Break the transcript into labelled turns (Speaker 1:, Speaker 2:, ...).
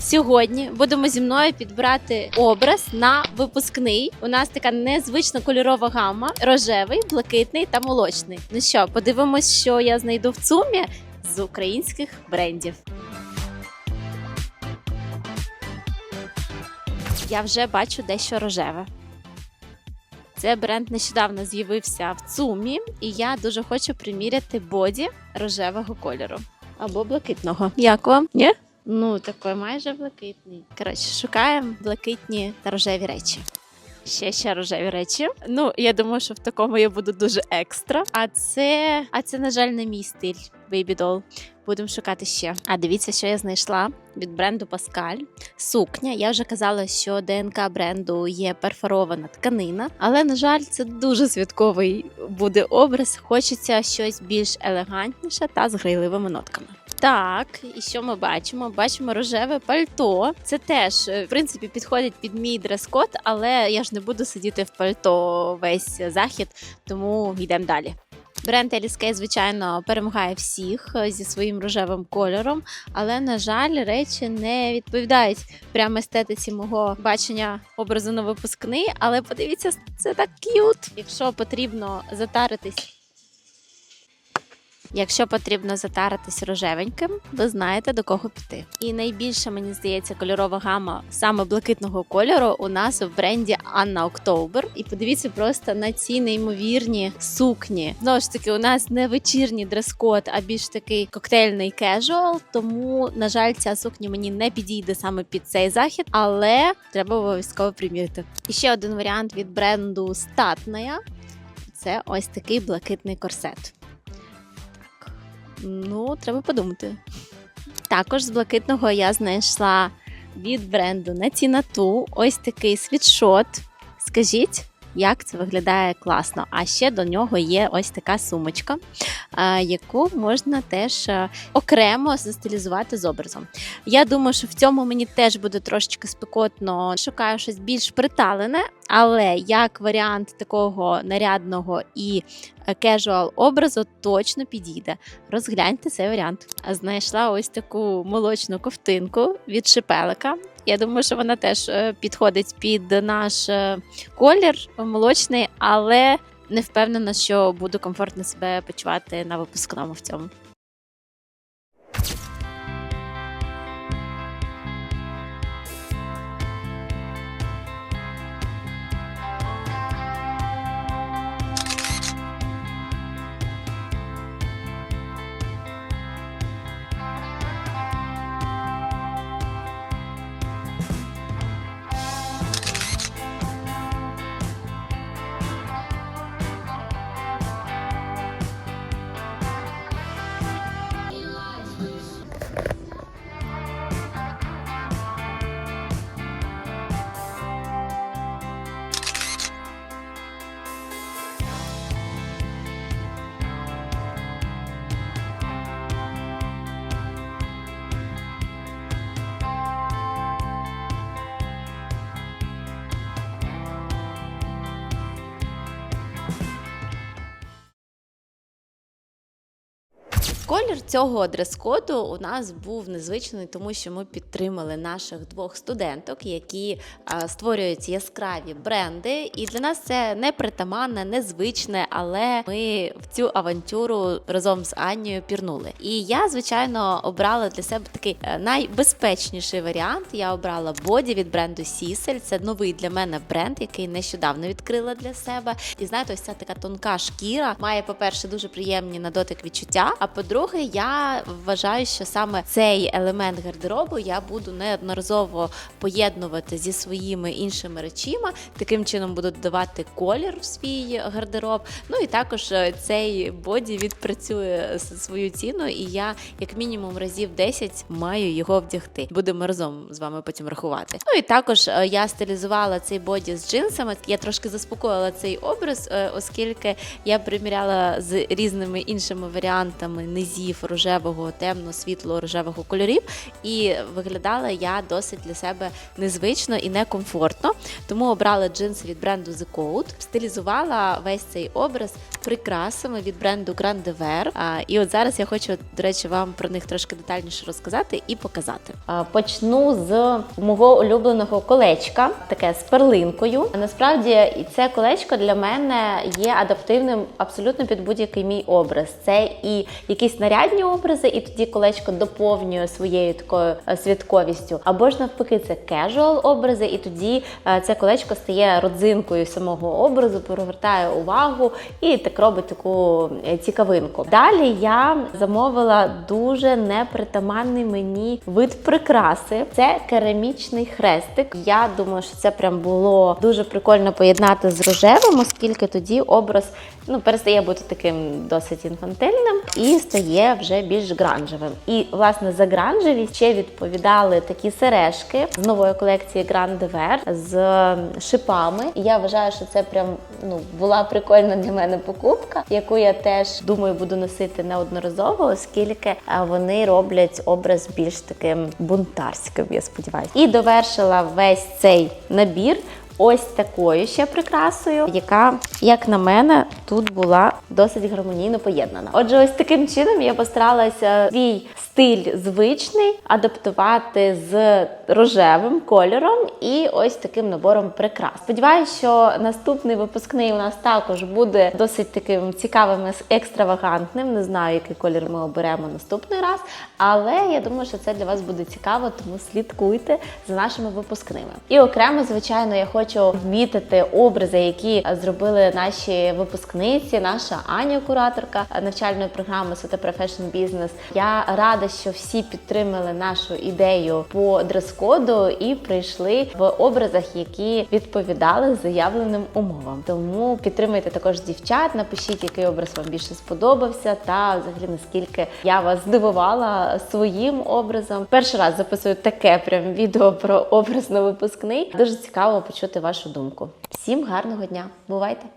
Speaker 1: Сьогодні будемо зі мною підбирати образ на випускний. У нас така незвична кольорова гама: рожевий, блакитний та молочний. Ну що, подивимось, що я знайду в цумі з українських брендів. Я вже бачу дещо рожеве. Це бренд нещодавно з'явився в ЦУМі, і я дуже хочу приміряти боді рожевого кольору або блакитного. Як вам? Ні? Ну, такий майже блакитний. Коротше, шукаємо блакитні та рожеві речі. Ще ще рожеві речі. Ну, я думаю, що в такому я буду дуже екстра. А це, а це, на жаль, не мій стиль Baby Doll. Будемо шукати ще. А дивіться, що я знайшла від бренду Pascal. Сукня. Я вже казала, що ДНК бренду є перфорована тканина, але на жаль, це дуже святковий буде образ. Хочеться щось більш елегантніше та з грайливими нотками. Так, і що ми бачимо? Бачимо рожеве пальто. Це теж е, в принципі підходить під мій дрес-код, але я ж не буду сидіти в пальто весь захід, тому йдемо далі. Бренд Kay, звичайно, перемагає всіх е, зі своїм рожевим кольором, але на жаль, речі не відповідають прямо естетиці мого бачення образу на випускний. Але подивіться, це так к'ют. Якщо потрібно затаритись. Якщо потрібно затаритись рожевеньким, ви знаєте до кого піти. І найбільше мені здається кольорова гама саме блакитного кольору у нас в бренді Анна Октобер. І подивіться просто на ці неймовірні сукні. Знову ж таки, у нас не вечірній дрес-код, а більш такий коктейльний кежуал. Тому, на жаль, ця сукня мені не підійде саме під цей захід, але треба обов'язково приміряти. І ще один варіант від бренду Статная. Це ось такий блакитний корсет. Ну, треба подумати. Також з блакитного я знайшла від бренду Натінату ось такий світшот. Скажіть, як це виглядає класно. А ще до нього є ось така сумочка, яку можна теж е, окремо застилізувати з образом. Я думаю, що в цьому мені теж буде трошечки спекотно. Шукаю щось більш приталене, але як варіант такого нарядного і кежуал образу точно підійде. Розгляньте цей варіант. Знайшла ось таку молочну ковтинку від шипелика. Я думаю, що вона теж е, підходить під наш е, колір молочний, але не впевнена, що буду комфортно себе почувати на випускному в цьому. Колір цього дрес-коду у нас був незвичний, тому що ми підтримали наших двох студенток, які а, створюють яскраві бренди. І для нас це не притаманне, незвичне, але ми в цю авантюру разом з Аннією пірнули. І я, звичайно, обрала для себе такий е, найбезпечніший варіант. Я обрала боді від бренду Сісель. Це новий для мене бренд, який нещодавно відкрила для себе. І знаєте, ось ця така тонка шкіра має, по-перше, дуже приємні на дотик відчуття. А по-друге, я вважаю, що саме цей елемент гардеробу я буду неодноразово поєднувати зі своїми іншими речима. Таким чином буду додавати колір в свій гардероб. Ну і також е, цей боді відпрацює свою ціну, і я як мінімум разів 10 маю його вдягти. Будемо разом з вами потім рахувати. Ну і також е, я стилізувала цей боді з джинсами. Я трошки заспокоїла цей образ, е, оскільки я приміряла з різними іншими варіантами низів рожевого, темно-світло рожевого кольорів, і виглядала я досить для себе незвично і некомфортно. Тому обрала джинси від бренду The Code, стилізувала весь цей образ прикрасами від бренду Grande Ver. І от зараз я хочу, до речі, вам про них трошки детальніше розказати і показати. Почну з мого улюбленого колечка, таке з перлинкою. Насправді, це колечко для мене є адаптивним абсолютно під будь-який мій образ. Це і якісь нарядні образи, і тоді колечко доповнює своєю такою е, святковістю. Або ж навпаки, це кежуал образи, і тоді е, це колечко стає родзинкою самого образу, привертає увагу і так робить таку е, цікавинку. Далі я замовила дуже непритаманний мені вид прикраси. Це керамічний хрестик. Я думаю, що це прям було дуже прикольно поєднати з рожевим, оскільки тоді образ ну перестає бути таким досить інфантильним і стає вже більш гранжевим. І власне за гранжевість ще відповідали такі сережки з нової колекції Grand de з шипами. І я вважаю, що це прям ну була прикольна для мене покупка, яку я теж думаю буду носити неодноразово, оскільки вони роблять образ більш таким бунтарським. Я сподіваюся, і довершила весь цей набір ось такою ще прикрасою, яка, як на мене, тут була досить гармонійно поєднана. Отже, ось таким чином я постаралася свій стиль звичний адаптувати з рожевим кольором і ось таким набором прикрас. Сподіваюся, що наступний випускний у нас також буде досить таким цікавим і екстравагантним. Не знаю, який колір ми оберемо наступний раз, але я думаю, що це для вас буде цікаво, тому слідкуйте за нашими випускними. І окремо, звичайно, я хочу вмітити образи, які зробили наші випускниці, наша Аня, кураторка навчальної програми Сотепре Fashion Business. Я рада, що всі підтримали нашу ідею по дрес-коду і прийшли в образах, які відповідали заявленим умовам. Тому підтримайте також дівчат, напишіть, який образ вам більше сподобався, та взагалі наскільки я вас здивувала своїм образом. Перший раз записую таке прям відео про образ на випускний. Дуже цікаво почути вашу думку. Всім гарного дня! Бувайте!